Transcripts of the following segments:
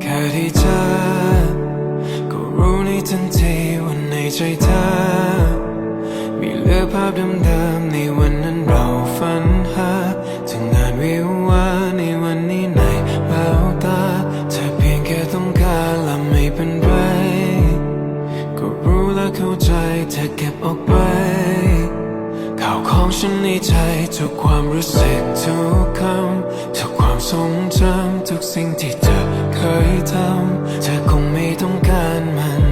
แค่ที่เจอก็รู้ในทันทีว่าในใจเธอ มีเหลือภาพเดิมๆในวันนั้นเราฝันหาถึงงานวิวาในวันนี้ในเแวาตาเธอเพียงแค่ต้องการและไม่เป็นไร ก็รู้และเข้าใจเธอเก็บออกไปาวของฉันในใจทุกความรู้สึกทุกคำทุกความทรงจำทุกสิ่งที่เธอเคยทำเธอคงไม่ต้องการมัน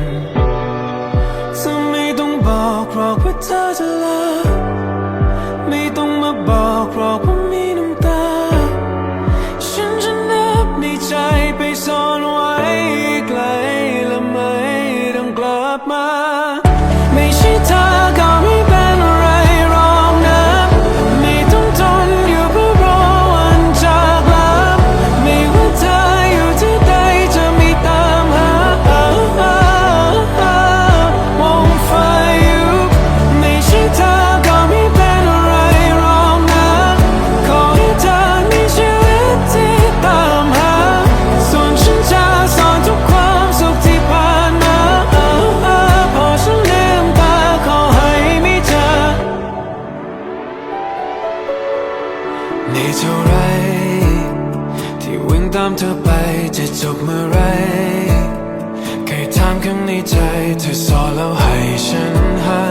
เธอไม่ต้องบอกหรอกว่าเธอจะลา เท่าไร ที่วิ่งตามเธอไปจะจบเมื่อไรเคยถามข้างในใจ เธอสอแล้วให้ฉันหา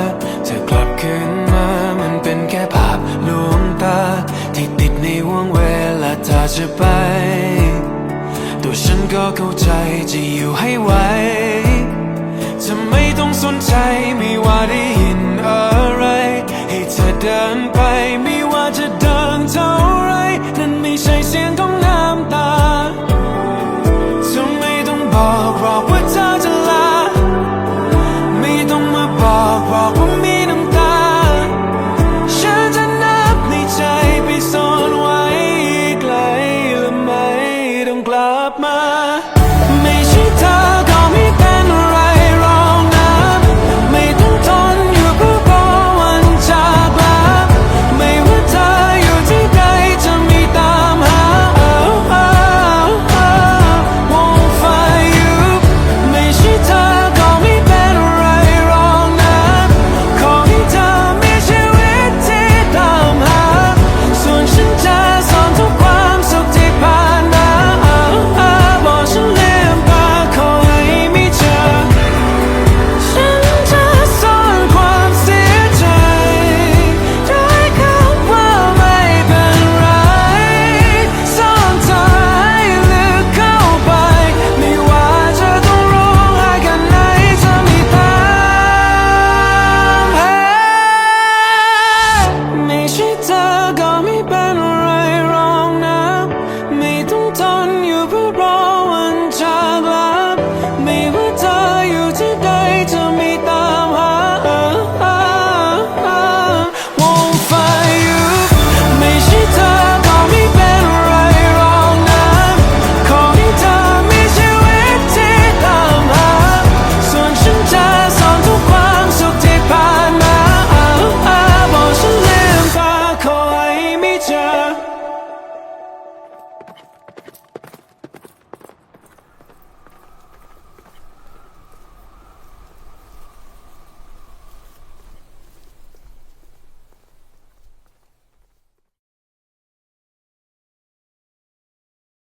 เธอกลับคืนมามันเป็นแค่ภาพลวงตา ที่ติดในวงเวลาเธอจะไป ตัวฉันก็เข้าใจจะอยู่ให้ไหวจะไม่ต้องสนใจไม่ว่าได้ยินอะไร ให้เธอเดินไปไม่ว่าจะ all right.